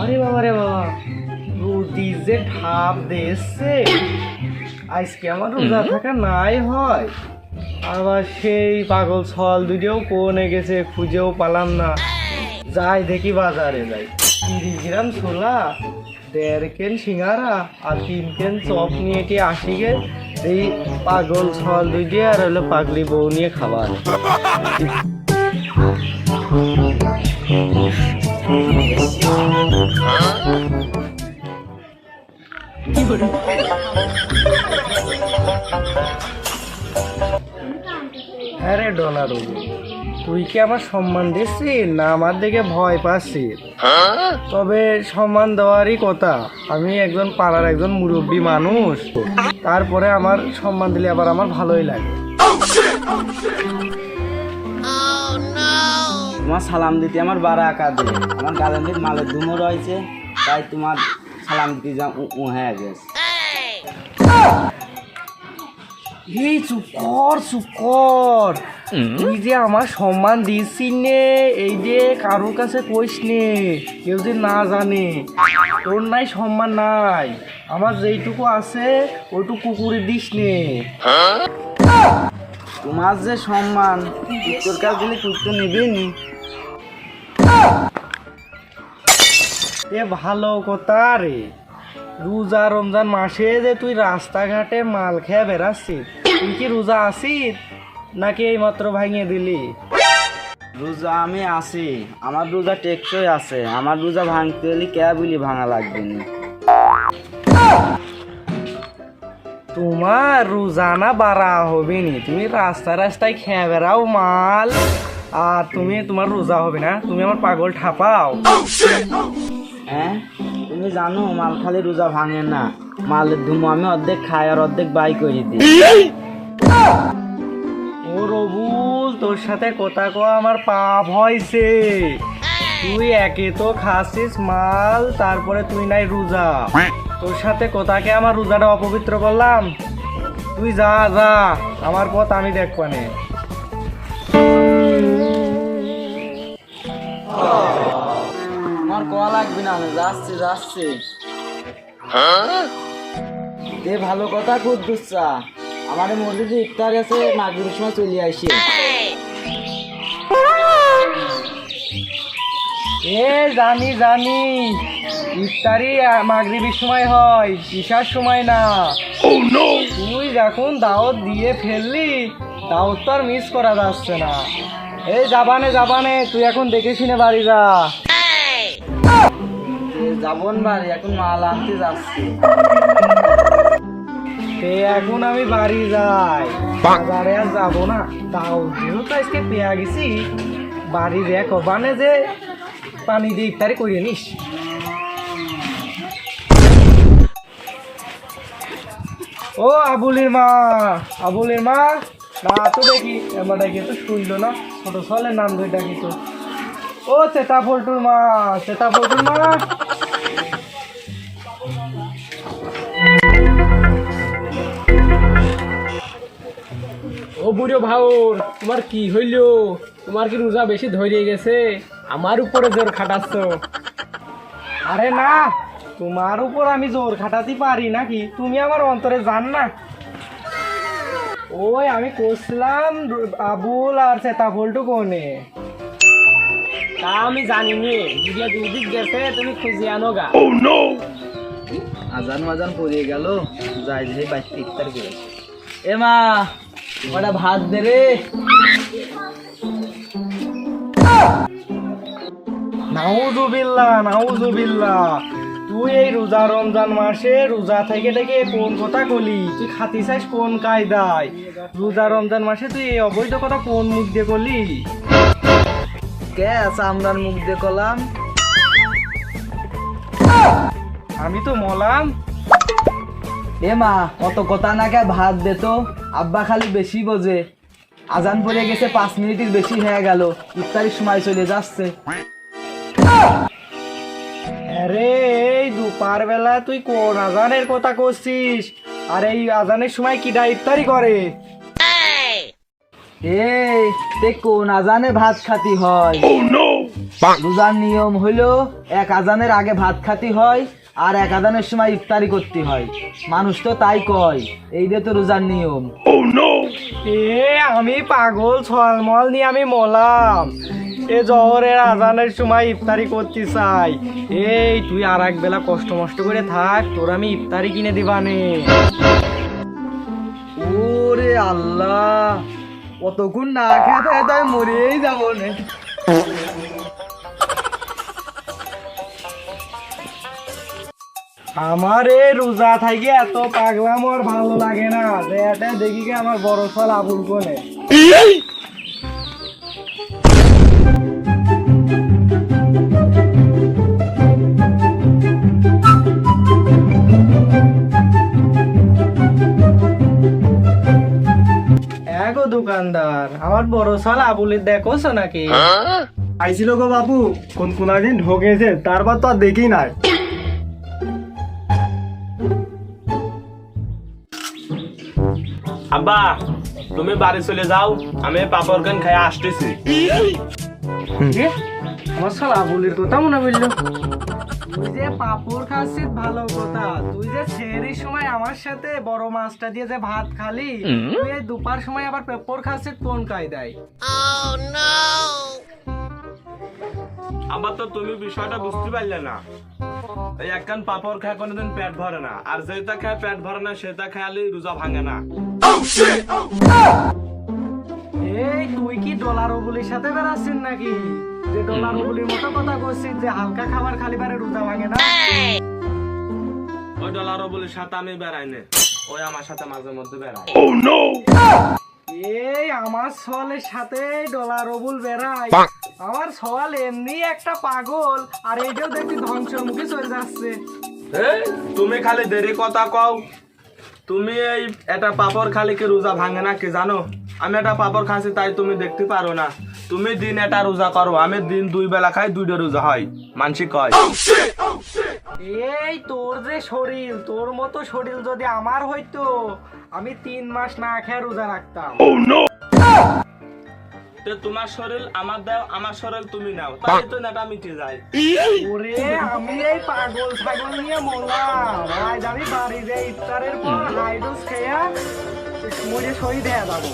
আরে বাবা রে বাবা রুটি যে ঠাপ দেশে আজকে আমার রোজা থাকা নাই হয়। আবার সেই পাগল ছল দুটিও কোনে গেছে খুঁজেও পালাম না। যাই দেখি বাজারে যাই। তিরিশ গ্রাম ছোলা দেড় কেন সিঙ্গারা আর তিন কেন চপ নিয়ে কি আসি গে এই পাগল ছল দুইটি আর হলো পাগলি বউ নিয়ে খাবার। হ্যাঁ রে ডলার তুই কি আমার সম্মান দিচ্ছিস? না আমার দিকে ভয় পাচ্ছি তবে সম্মান দেওয়ারই কথা। আমি একজন পাড়ার একজন মুরব্বী মানুষ। তারপরে আমার সম্মান দিলে আবার আমার ভালোই লাগে। তোমার সালাম দিতে আমার বারা আঁকা দিয়ে আমার গার্ডেনের মালের ধুমো রয়েছে, তাই তোমার সালাম দিতে যা হয়ে গেছে। এই চুপ কর চুপ কর তুই যে আমার সম্মান দিচ্ছিস নে এই যে কারোর কাছে কইস নে কেউ যে না জানে তোর নাই সম্মান নাই। আমার যেইটুকু আছে ওইটুকু কুকুরে দিস নে। তোমার যে সম্মান উত্তর কাজ দিলে তুই তো নিবি নি। এ ভালো কথা রে। রোজা রমজান মাসে যে তুই রাস্তাঘাটে মাল খেয়ে বেড়াচ্ছিস তুই কি রোজা আছিস? নাকি এই মাত্র ভাঙিয়ে দিলি? রোজা আমি আছি। আমার রোজা টেকসই আছে। আমার রোজা ভাঙতে হলে কে বলি ভাঙা লাগবে না। তোমার রোজানা বাড়া হবে নি। তুমি রাস্তায় রাস্তায় খেয়ে বেড়াও মাল। আর তুমি তোমার রোজা হবে না। তুমি আমার পাগল ঠাপাও। হ্যাঁ? তুমি জানো মাল খালি রোজা ভাঙে না। মালের ধুমো আমি অর্ধেক খাই আর অর্ধেক বাই করে দিই। ও রবুল তোর সাথে কথা কওয়া আমার পাপ হয়েছে। তুই একে তো খাসিস মাল তারপরে তুই নাই রোজা। তোর সাথে কোথাকে আমার রোজাটা অপবিত্র করলাম? তুই যা যা আমার পথ আমি দেখবানে আমার কোয়া লাগবে না যাচ্ছি যাচ্ছি। দে ভালো কথা কুদ্দুসা আমার এই মসজিদে ইফতার আছে মাগরিবের সময় চলে আসি। এ জানি জানি। ইফতারি মাগরিবের সময় হয় ঈশার সময় না। তুই যখন দাওয়াত দিয়ে ফেললি দাওয়াত তো আর মিস করা যাচ্ছে না। এই যাবানে যাবানে তুই এখন দেখে শুনে বাড়ি যা। যাবন বাড়ি এখন মাল আনতে যাচ্ছি। এখন আমি বাড়ি যাই। বাজারে আর যাব না। তাও যেহেতু আজকে পেয়া গেছি বাড়ি দেখ বানে যে পানি দিয়ে ইফতারি করিয়ে নিস। ও আবুলির মা আবুলির মা না তো দেখি এবার ডাকি তো শুনলো না ছোট সলের নাম ধরে ডাকি তো ও চেতা পল্টুর মা চেতা পল্টুর মা। বুড়ো ভাউর তোমার কি হইল? তোমার কি রোজা বেশি ধরে গেছে? আমার উপরে জোর খাটাচ্ছ। আরে না তোমার উপর আমি জোর খাটাতে পারি নাকি? তুমি আমার অন্তরে জান না। ওই আমি করছিলাম আবুল আর সেতাফলটু কোনে। তা আমি জানি নে দুদিয়া দুদিক গেছে তুমি খুঁজে আনো গা। আজান মাজান পড়ে গেল। যাই যাই বাইতে ইফতার করে এ মা! ওটা ভাত দে রে। নাউজুবিল্লা নাউজুবিল্লা তুই এই রোজা রমজান মাসে রোজা থেকে থেকে কোন কথা কলি? তুই খাতি চাইস কোন কায়দায়? রোজা রমজান মাসে তুই এই অবৈধ কথা কোন মুখ দিয়ে করলি কে চামড়ার মুখ দিয়ে কলাম। আমি তো মলাম। এ মা, অত কথা না কে ভাত দে তো? আব্বা খালি বেশি বোঝে। আজান পড়ে গেছে পাঁচ মিনিটের বেশি হয়ে গেল। ইফতারির সময় চলে যাচ্ছে। আরে এই দুপার বেলা তুই কোন আজানের কথা করছিস আর এই আজানের সময় কিডা ইফতারি করে? এই তে কোন আজানে ভাত খাতি হয়? রোজার নিয়ম হইল এক আজানের আগে ভাত খাতি হয় আর এক আজানের সময় ইফতারি করতে হয়। মানুষ তো তাই কয় এই যে তো রোজার নিয়ম। এ আমি পাগল ছলমল নিয়ে আমি মলাম। এ জহরের আজানের সময় ইফতারি করতে চাই। এই তুই আর এক বেলা কষ্ট মষ্ট করে থাক তোর আমি ইফতারি কিনে দিবানে। ওরে আল্লাহ অতক্ষণ না খেতে তাই মরেই যাব না। আমার এই রোজা থাকি এত পাগলাম আর ভালো লাগে না। এটা দেখি কি আমার বড় ফল আবুল কোনে। এগো দোকানদার আমার বড় সাল আবুলের দেখোছ নাকি? আইছিল গো বাবু কোন কোন দিন ঢোকেছে তারপর তো আর দেখি নাই। আব্বা তুমি বাড়ি চলে যাও। আমি পাপড় গান খাই আসতেছি। আমার শালা আবুলের কথা মনে পড়ল। তুই যে পাপড় খাচ্ছিস ভালো কথা। তুই যে ছেড়ির সময় আমার সাথে বড় মাছটা দিয়ে যে ভাত খালি তুই এই দুপার সময় আবার পেপর খাচ্ছিস কোন কায়দায়? আবার তো তুমি বিষয়টা বুঝতে পারলে না। এই একখান পাপড় খায় কোনোদিন পেট ভরে না। আর যেটা খায় পেট ভরে না সেটা খায়ালি রোজা ভাঙে না। এই তুই কি ডলার ওগুলির সাথে বেড়াচ্ছিস নাকি? যে ডলার ওগুলির মতো কথা করছিস যে হালকা খাবার খালি বারে রোজা ভাঙে না? ওই ডলারও বলে সাথে আমি বেড়াই নে। ওই আমার সাথে মাঝে মধ্যে বেড়ায় এই আমার সওয়ালের সাথে ডলার ওবুল বেড়ায়। আমার সওয়াল এমনি একটা পাগল আর এইটাও দেখি ধ্বংসের মুখে চলে যাচ্ছে। তুমি খালি দেরি কথা কও। তুমি এই একটা পাপড় খালি কি রোজা ভাঙে না কি জানো? আমি একটা পাপড় খাচ্ছি তাই তুমি দেখতে পারো না। তুমি দিন এটা রোজা করো আমি দিন দুই বেলা খাই দুইটা রোজা হয় মানসিক কয় এই তোর যে শরীর তোর মতো শরীর যদি আমার হইতো আমি তিন মাস না খেয়ে রোজা রাখতাম। তো তোমার শরীর আমার দাও আমার শরীর তুমি নাও তাই তো নেটা মিটে যায়। ওরে আমি এই পাগল ছাগল নিয়ে মরলাম। আজ আমি বাড়ি যাই ইফতারের পর হাইডোস খেয়া মরে শহীদ হয়ে যাব।